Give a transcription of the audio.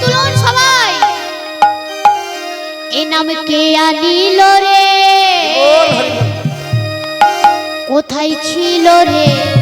তুলুন সবাই। এ নাম কে আনিল রে? কোথায় ছিল রে?